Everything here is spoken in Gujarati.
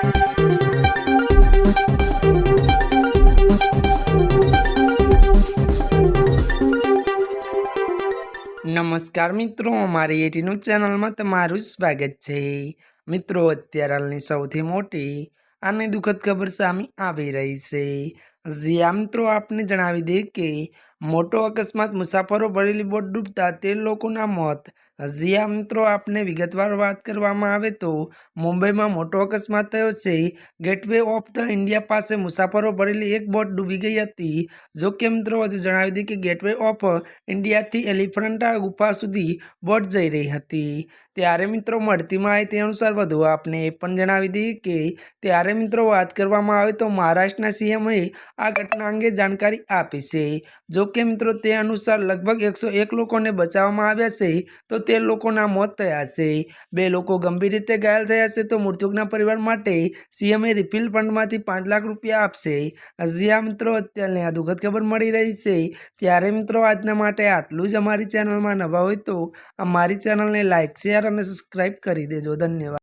નમસ્કાર મિત્રો, અમારી એટીનું ચેનલમાં તમારું સ્વાગત છે. મિત્રો, અત્યારે હાલની સૌથી મોટી અને દુઃખદ ખબર સામે આવી રહી છે. જ્યાં મિત્રો, આપને જણાવી દે કે મોટો અકસ્માત મુસાફરો ભરેલી બોટ ડૂબતા તેર લોકોના મોત. જ્યાં મિત્રો, આપને વિગતવાર વાત કરવામાં આવે તો મુંબઈમાં મોટો અકસ્માત થયો છે. ગેટવે ઓફ ધ ઇન્ડિયા પાસે મુસાફરો ભરેલી એક બોટ ડૂબી ગઈ હતી. જો કે મિત્રો વધુ જણાવી દઈએ કે ગેટવે ઓફ ઇન્ડિયાથી એલિફન્ટા ગુફા સુધી બોટ જઈ રહી હતી. ત્યારે મિત્રો, મળતી માહિતી અનુસાર વધુ આપને એ પણ જણાવી દઈએ કે ત્યારે મિત્રો, વાત કરવામાં આવે તો મહારાષ્ટ્રના સીએમએ આ ઘટના અંગે જાણકારી આપી છે. જો કે મિત્રો તે અનુસાર લગભગ એકસો એક લોકોને બચાવવામાં આવ્યા છે, તો તે લોકોના મોત થયા છે. બે લોકો ગંભીર રીતે ઘાયલ થયા છે, તો મૃતકના પરિવાર માટે સીએમએ રિફિલ ફંડમાંથી પાંચ લાખ રૂપિયા આપશે. હજી મિત્રો અત્યારની આ દુઃખદ ખબર મળી રહી છે. ત્યારે મિત્રો આજના માટે આટલું જ અમારી ચેનલમાં નવા હોય તો અમારી ચેનલને લાઇક શેર અને સબસ્ક્રાઈબ કરી દેજો. ધન્યવાદ.